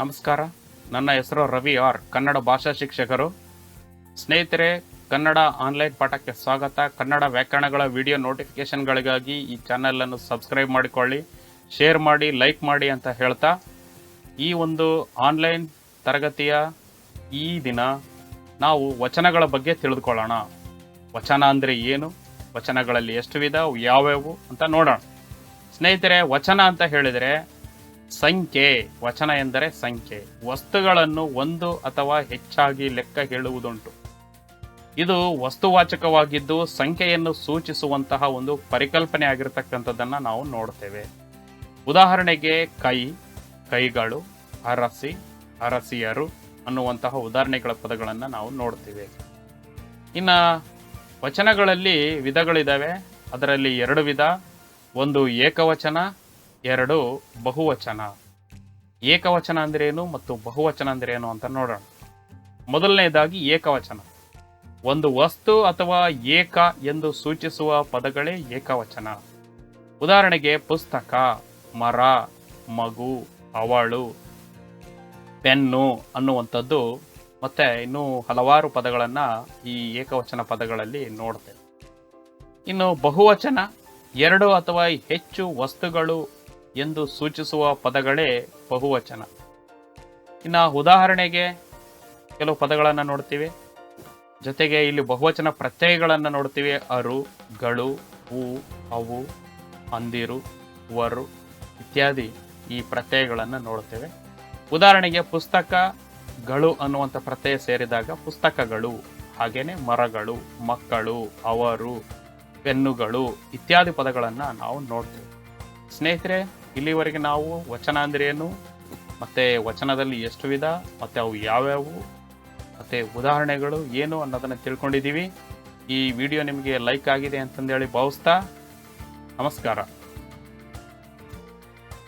ನಮಸ್ಕಾರ. ನನ್ನ ಹೆಸರು ರವಿ ಆರ್. ಕನ್ನಡ ಭಾಷಾ ಶಿಕ್ಷಕರು. ಸ್ನೇಹಿತರೆ, ಕನ್ನಡ ಆನ್ಲೈನ್ ಪಾಠಕ್ಕೆ ಸ್ವಾಗತ. ಕನ್ನಡ ವ್ಯಾಕರಣಗಳ ವಿಡಿಯೋ ನೋಟಿಫಿಕೇಶನ್ಗಳಿಗಾಗಿ ಈ ಚಾನಲನ್ನು ಸಬ್ಸ್ಕ್ರೈಬ್ ಮಾಡಿಕೊಳ್ಳಿ, ಶೇರ್ ಮಾಡಿ, ಲೈಕ್ ಮಾಡಿ ಅಂತ ಹೇಳ್ತಾ, ಈ ಒಂದು ಆನ್ಲೈನ್ ತರಗತಿಯ ಈ ದಿನ ನಾವು ವಚನಗಳ ಬಗ್ಗೆ ತಿಳಿದುಕೊಳ್ಳೋಣ. ವಚನ ಅಂದರೆ ಏನು? ವಚನಗಳಲ್ಲಿ ಎಷ್ಟು ವಿಧ? ಯಾವ್ಯಾವು? ಅಂತ ನೋಡೋಣ. ಸ್ನೇಹಿತರೆ, ವಚನ ಅಂತ ಹೇಳಿದರೆ ಸಂಖ್ಯೆ, ವಚನ ಎಂದರೆ ಸಂಖ್ಯೆ. ವಸ್ತುಗಳನ್ನು ಒಂದು ಅಥವಾ ಹೆಚ್ಚಾಗಿ ಲೆಕ್ಕ ಹೇಳುವುದುಂಟು. ಇದು ವಸ್ತುವಾಚಕವಾಗಿದ್ದು ಸಂಖ್ಯೆಯನ್ನು ಸೂಚಿಸುವಂತಹ ಒಂದು ಪರಿಕಲ್ಪನೆ ಆಗಿರತಕ್ಕಂಥದ್ದನ್ನ ನಾವು ನೋಡ್ತೇವೆ. ಉದಾಹರಣೆಗೆ ಕೈ, ಕೈಗಳು, ಅರಸಿ, ಅರಸಿಯರು ಅನ್ನುವಂತಹ ಉದಾಹರಣೆಗಳ ಪದಗಳನ್ನು ನಾವು ನೋಡ್ತೇವೆ. ಇನ್ನು ವಚನಗಳಲ್ಲಿ ವಿಧಗಳಿದ್ದಾವೆ ಅದರಲ್ಲಿ ಎರಡು ವಿಧ. ಒಂದು ಏಕವಚನ ಎರಡು ಬಹುವಚನ. ಏಕವಚನ ಅಂದ್ರೇನು ಮತ್ತು ಬಹುವಚನ ಅಂದ್ರೇನು ಅಂತ ನೋಡೋಣ. ಮೊದಲನೇದಾಗಿ ಏಕವಚನ. ಒಂದು ವಸ್ತು ಅಥವಾ ಏಕ ಎಂದು ಸೂಚಿಸುವ ಪದಗಳೇ ಏಕವಚನ. ಉದಾಹರಣೆಗೆ ಪುಸ್ತಕ, ಮರ, ಮಗು, ಅವಳು, ಪೆನ್ನು ಅನ್ನುವಂಥದ್ದು ಮತ್ತೆ ಇನ್ನೂ ಹಲವಾರು ಪದಗಳನ್ನು ಈ ಏಕವಚನ ಪದಗಳಲ್ಲಿ ನೋಡ್ತೇವೆ. ಇನ್ನು ಬಹುವಚನ ಎರಡು ಅಥವಾ ಹೆಚ್ಚು ವಸ್ತುಗಳು ಎಂದು ಸೂಚಿಸುವ ಪದಗಳೇ ಬಹುವಚನ. ಇನ್ನು ಉದಾಹರಣೆಗೆ ಕೆಲವು ಪದಗಳನ್ನು ನೋಡ್ತೀವಿ. ಜೊತೆಗೆ ಇಲ್ಲಿ ಬಹುವಚನ ಪ್ರತ್ಯಯಗಳನ್ನು ನೋಡ್ತೀವಿ. ಅರು, ಗಳು ಹೂ ಅವು, ಅಂದಿರು, ವರು ಇತ್ಯಾದಿ ಈ ಪ್ರತ್ಯಯಗಳನ್ನು ನೋಡ್ತೇವೆ. ಉದಾಹರಣೆಗೆ ಪುಸ್ತಕಗಳು ಅನ್ನುವಂಥ ಪ್ರತ್ಯಯ ಸೇರಿದಾಗ ಪುಸ್ತಕಗಳು, ಹಾಗೇನೆ ಮರಗಳು, ಮಕ್ಕಳು, ಅವರು, ಪೆನ್ನುಗಳು ಇತ್ಯಾದಿ ಪದಗಳನ್ನು ನಾವು ನೋಡ್ತೇವೆ. ಸ್ನೇಹಿತರೆ, ಇಲ್ಲಿವರೆಗೆ ನಾವು ವಚನ ಅಂದ್ರೆ ಏನು ಮತ್ತೆ ವಚನದಲ್ಲಿ ಎಷ್ಟು ವಿಧ, ಮತ್ತೆ ಅವು ಯಾವ್ಯಾವು, ಮತ್ತೆ ಉದಾಹರಣೆಗಳು ಏನು ಅನ್ನೋದನ್ನ ತಿಳ್ಕೊಂಡಿದ್ದೀವಿ. ಈ ವಿಡಿಯೋ ನಿಮಗೆ ಲೈಕ್ ಆಗಿದೆ ಅಂತಂದೇಳಿ ಭಾವಿಸ್ತಾ ನಮಸ್ಕಾರ.